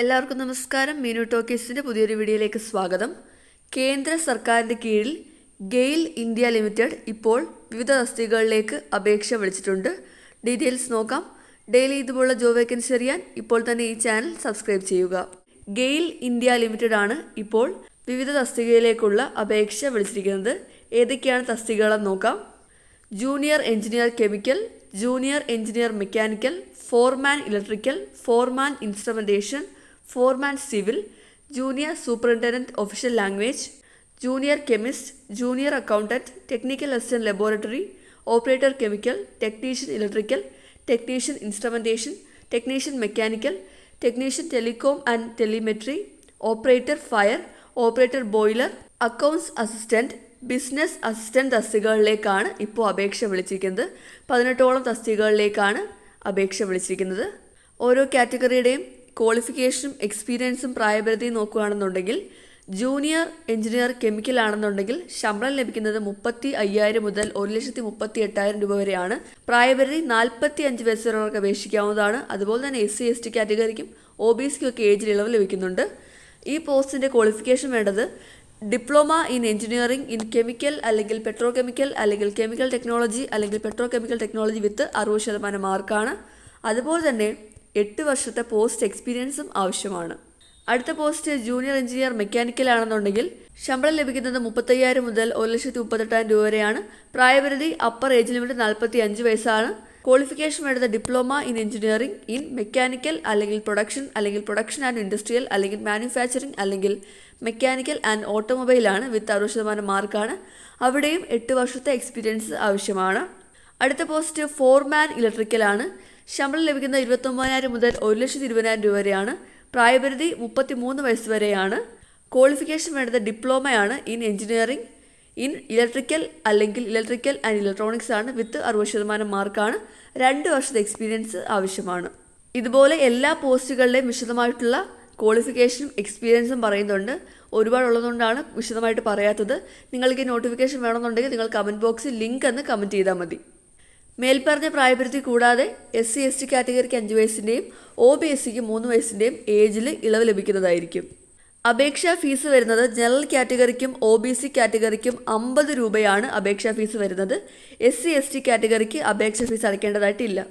എല്ലാവർക്കും നമസ്കാരം. മീനു ടോക്കീസിന്റെ പുതിയൊരു വീഡിയോയിലേക്ക് സ്വാഗതം. കേന്ദ്ര സർക്കാരിന്റെ കീഴിൽ ഗെയിൽ ഇന്ത്യ ലിമിറ്റഡ് ഇപ്പോൾ വിവിധ തസ്തികകളിലേക്ക് അപേക്ഷ വിളിച്ചിട്ടുണ്ട്. ഡീറ്റെയിൽസ് നോക്കാം. ഡെയിലി ഇതുപോലുള്ള ജോബ് വേക്കൻസി അറിയാൻ ഇപ്പോൾ തന്നെ ഈ ചാനൽ സബ്സ്ക്രൈബ് ചെയ്യുക. ഗെയിൽ ഇന്ത്യ ലിമിറ്റഡ് ആണ് ഇപ്പോൾ വിവിധ തസ്തികയിലേക്കുള്ള അപേക്ഷ വിളിച്ചിരിക്കുന്നത്. ഏതൊക്കെയാണ് തസ്തികകളെന്ന് നോക്കാം. Junior engineer chemical junior engineer mechanical foreman electrical foreman instrumentation foreman civil junior superintendent official language junior chemist junior accountant technical assistant laboratory operator chemical technician electrical technician instrumentation technician mechanical technician telecom and telemetry operator fire operator boiler accounts assistant business assistant തസ്തികകളിലേക്കാണ് ഇപ്പോൾ അപേക്ഷ വിളിച്ചിരിക്കുന്നത്. പതിനെട്ടോളം തസ്തികകളിലേക്കാണ് അപേക്ഷ വിളിച്ചിരിക്കുന്നത്. ഓരോ കാറ്റഗറിയുടെയും ക്വാളിഫിക്കേഷനും എക്സ്പീരിയൻസും പ്രായപരിധിയും നോക്കുകയാണെന്നുണ്ടെങ്കിൽ junior engineer chemical ആണെന്നുണ്ടെങ്കിൽ ശമ്പളം ലഭിക്കുന്നത് മുപ്പത്തി അയ്യായിരം മുതൽ ഒരു ലക്ഷത്തി മുപ്പത്തി എട്ടായിരം രൂപ വരെയാണ്. പ്രായപരിധി നാൽപ്പത്തി അഞ്ച് വയസ്സ് വരെയുള്ളവർക്ക് അപേക്ഷിക്കാവുന്നതാണ്. അതുപോലെ തന്നെ എസ് സി എസ് ടി കാറ്റഗറിക്കും ഒ ബി സിക്കും ഒക്കെ ഏജിൽ ഇളവ് ലഭിക്കുന്നുണ്ട്. ഈ പോസ്റ്റിന്റെ ക്വാളിഫിക്കേഷൻ വേണ്ടത് diploma in engineering in chemical അല്ലെങ്കിൽ പെട്രോ കെമിക്കൽ അല്ലെങ്കിൽ കെമിക്കൽ ടെക്നോളജി അല്ലെങ്കിൽ പെട്രോ കെമിക്കൽ ടെക്നോളജി വിത്ത് അറുപത് ശതമാനം മാർക്കാണ് അതുപോലെ തന്നെ എട്ട് വർഷത്തെ പോസ്റ്റ് എക്സ്പീരിയൻസും ആവശ്യമാണ്. അടുത്ത പോസ്റ്റ് ജൂനിയർ എഞ്ചിനീയർ മെക്കാനിക്കൽ ആണെന്നുണ്ടെങ്കിൽ ശമ്പളം ലഭിക്കുന്നത് മുപ്പത്തയ്യായിരം മുതൽ ഒരു ലക്ഷത്തി മുപ്പത്തെട്ടായിരം രൂപ വരെയാണ്. പ്രായപരിധി അപ്പർ ഏജ് ലിമിറ്റ് നാൽപ്പത്തി അഞ്ച് വയസ്സാണ്. ക്വാളിഫിക്കേഷൻ വേണ്ടത് diploma in engineering in mechanical അല്ലെങ്കിൽ പ്രൊഡക്ഷൻ അല്ലെങ്കിൽ പ്രൊഡക്ഷൻ ആൻഡ് ഇൻഡസ്ട്രിയൽ അല്ലെങ്കിൽ മാനുഫാക്ചറിംഗ് അല്ലെങ്കിൽ മെക്കാനിക്കൽ ആൻഡ് ഓട്ടോമൊബൈൽ ആണ് വിത്ത് അറുപത് ശതമാനം മാർക്കാണ് അവിടെയും എട്ട് വർഷത്തെ എക്സ്പീരിയൻസ് ആവശ്യമാണ്. അടുത്ത പോസ്റ്റ് ഫോർമാൻ ഇലക്ട്രിക്കൽ ആണ്. ശമ്പളം ലഭിക്കുന്നത് ഇരുപത്തൊമ്പതിനായിരം മുതൽ ഒരു ലക്ഷത്തി ഇരുപതിനായിരം രൂപ വരെയാണ്. പ്രായപരിധി മുപ്പത്തി മൂന്ന് വയസ്സ് വരെയാണ്. ക്വാളിഫിക്കേഷൻ വേണ്ടത് ഡിപ്ലോമയാണ്. ഇൻ എഞ്ചിനീയറിംഗ് ഇൻ ഇലക്ട്രിക്കൽ അല്ലെങ്കിൽ ഇലക്ട്രിക്കൽ ആൻഡ് ഇലക്ട്രോണിക്സ് ആണ്. വിത്ത് അറുപത് ശതമാനം മാർക്കാണ്. രണ്ട് വർഷത്തെ എക്സ്പീരിയൻസ് ആവശ്യമാണ്. ഇതുപോലെ എല്ലാ പോസ്റ്റുകളുടെയും വിശദമായിട്ടുള്ള ക്വാളിഫിക്കേഷനും എക്സ്പീരിയൻസും പറയുന്നുണ്ട്. ഒരുപാടുള്ളതുകൊണ്ടാണ് വിശദമായിട്ട് പറയാത്തത്. നിങ്ങൾക്ക് നോട്ടിഫിക്കേഷൻ വേണമെന്നുണ്ടെങ്കിൽ നിങ്ങൾ കമന്റ് ബോക്സിൽ ലിങ്ക് എന്ന് കമന്റ് ചെയ്താൽ മതി. മേൽപ്പറഞ്ഞ പ്രായപരിധി കൂടാതെ എസ് സി എസ് ടി കാറ്റഗറിക്ക് അഞ്ച് വയസ്സിന്റെയും ഒ ബി എസ് സിക്ക് മൂന്ന് വയസ്സിന്റെയും ഏജിൽ ഇളവ് ലഭിക്കുന്നതായിരിക്കും. അപേക്ഷാ ഫീസ് വരുന്നത് ജനറൽ കാറ്റഗറിക്കും ഒ ബി സി കാറ്റഗറിക്കും അമ്പത് രൂപയാണ് അപേക്ഷാ ഫീസ് വരുന്നത്. എസ് സി എസ് ടി കാറ്റഗറിക്ക് അപേക്ഷാ ഫീസ് അടയ്ക്കേണ്ടതായിട്ടില്ല.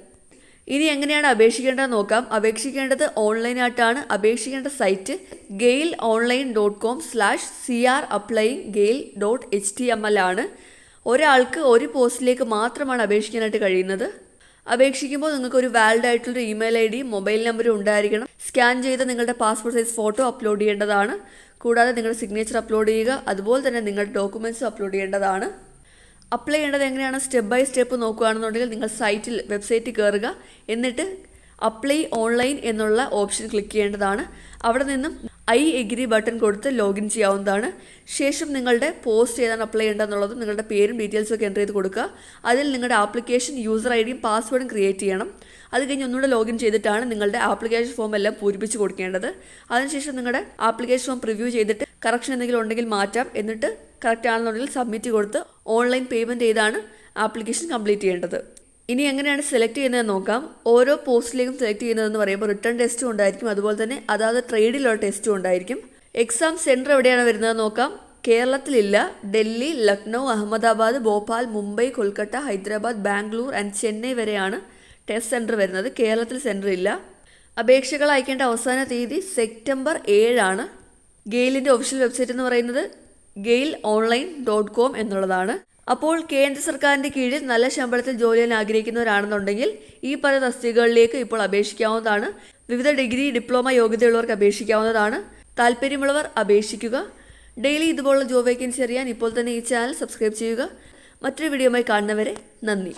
ഇനി എങ്ങനെയാണ് അപേക്ഷിക്കേണ്ടത് നോക്കാം. അപേക്ഷിക്കേണ്ടത് ഓൺലൈനായിട്ടാണ് അപേക്ഷിക്കേണ്ട site GAIL online dot com slash C R applying GAIL dot H T M L ആണ്. ഒരാൾക്ക് ഒരു പോസ്റ്റിലേക്ക് മാത്രമാണ് അപേക്ഷിക്കാനായിട്ട് കഴിയുന്നത്. അപേക്ഷിക്കുമ്പോൾ നിങ്ങൾക്ക് ഒരു വാലിഡ് ആയിട്ടുള്ള ഇമെയിൽ ഐ ഡിയും മൊബൈൽ നമ്പറും ഉണ്ടായിരിക്കണം. സ്കാൻ ചെയ്ത് നിങ്ങളുടെ പാസ്പോർട്ട് സൈസ് ഫോട്ടോ അപ്ലോഡ് ചെയ്യേണ്ടതാണ്. കൂടാതെ നിങ്ങളുടെ സിഗ്നേച്ചർ അപ്ലോഡ് ചെയ്യുക. അതുപോലെ തന്നെ നിങ്ങളുടെ ഡോക്യുമെന്റ്സ് അപ്ലോഡ് ചെയ്യേണ്ടതാണ്. അപ്ലൈ ചെയ്യേണ്ടത് എങ്ങനെയാണ്? സ്റ്റെപ്പ് ബൈ സ്റ്റെപ്പ് നോക്കുകയാണെന്നുണ്ടെങ്കിൽ നിങ്ങൾ സൈറ്റിൽ വെബ്സൈറ്റിൽ കയറുക. എന്നിട്ട് അപ്ലൈ ഓൺലൈൻ എന്നുള്ള ഓപ്ഷൻ ക്ലിക്ക് ചെയ്യേണ്ടതാണ്. അവിടെ നിന്നും ഐ എഗ്രി ബട്ടൺ കൊടുത്ത് ലോഗിൻ ചെയ്യാവുന്നതാണ്. ശേഷം നിങ്ങളുടെ പോസ്റ്റ് ഏതാണ് അപ്ലൈ ചെയ്യേണ്ടതെന്നുള്ളതും നിങ്ങളുടെ പേരും ഡീറ്റെയിൽസും ഒക്കെ എന്റർ ചെയ്ത് കൊടുക്കുക. അതിൽ നിങ്ങളുടെ ആപ്ലിക്കേഷൻ യൂസർ ഐ ഡിയും പാസ്വേഡും ക്രിയേറ്റ് ചെയ്യണം. അത് കഴിഞ്ഞ് ഒന്നുകൂടെ ലോഗിൻ ചെയ്തിട്ടാണ് നിങ്ങളുടെ ആപ്ലിക്കേഷൻ ഫോം എല്ലാം പൂരിപ്പിച്ച് കൊടുക്കേണ്ടത്. അതിനുശേഷം നിങ്ങളുടെ ആപ്ലിക്കേഷൻ ഫോം പ്രിവ്യൂ ചെയ്തിട്ട് കറക്ഷൻ എന്തെങ്കിലും ഉണ്ടെങ്കിൽ മാറ്റാം. എന്നിട്ട് കറക്റ്റ് ആണെന്നുണ്ടെങ്കിൽ സബ്മിറ്റ് കൊടുത്ത് ഓൺലൈൻ പേയ്മെന്റ് ചെയ്താണ് ആപ്ലിക്കേഷൻ കംപ്ലീറ്റ് ചെയ്യേണ്ടത്. ഇനി എങ്ങനെയാണ് സെലക്ട് ചെയ്യുന്നത് നോക്കാം. ഓരോ പോസ്റ്റിലേക്കും സെലക്ട് ചെയ്യുന്നതെന്ന് പറയുമ്പോൾ റിട്ടേൺ ടെസ്റ്റും ഉണ്ടായിരിക്കും. അതുപോലെ തന്നെ അതാത് ട്രേഡിലുള്ള ടെസ്റ്റും ഉണ്ടായിരിക്കും. എക്സാം സെന്റർ എവിടെയാണ് വരുന്നത് നോക്കാം. കേരളത്തിലില്ല. ഡൽഹി ലക്നൗ അഹമ്മദാബാദ് ഭോപ്പാൽ മുംബൈ കൊൽക്കത്ത ഹൈദരാബാദ് ബാംഗ്ലൂർ ആൻഡ് ചെന്നൈ വരെയാണ് ടെസ്റ്റ് സെന്റർ വരുന്നത്. കേരളത്തിൽ സെന്റർ ഇല്ല. അപേക്ഷകൾ അയക്കേണ്ട അവസാന തീയതി സെപ്റ്റംബർ ഏഴാണ്. ഗെയിലിന്റെ ഒഫീഷ്യൽ വെബ്സൈറ്റ് എന്ന് പറയുന്നത് ഗെയിൽ ഓൺലൈൻ ഡോട്ട് കോം എന്നുള്ളതാണ്. അപ്പോൾ കേന്ദ്ര സർക്കാരിന്റെ കീഴിൽ നല്ല ശമ്പളത്തിൽ ജോലി ചെയ്യാൻ ആഗ്രഹിക്കുന്നവരാണെന്നുണ്ടെങ്കിൽ ഈ പല തസ്തികകളിലേക്ക് ഇപ്പോൾ അപേക്ഷിക്കാവുന്നതാണ്. വിവിധ ഡിഗ്രി ഡിപ്ലോമ യോഗ്യതയുള്ളവർക്ക് അപേക്ഷിക്കാവുന്നതാണ്. താല്പര്യമുള്ളവർ അപേക്ഷിക്കുക. ഡെയിലി ഇതുപോലുള്ള ജോബ് വേക്കൻസി അറിയാൻ ഇപ്പോൾ തന്നെ ഈ ചാനൽ സബ്സ്ക്രൈബ് ചെയ്യുക. മറ്റൊരു വീഡിയോയുമായി കാണുന്നവരെ നന്ദി.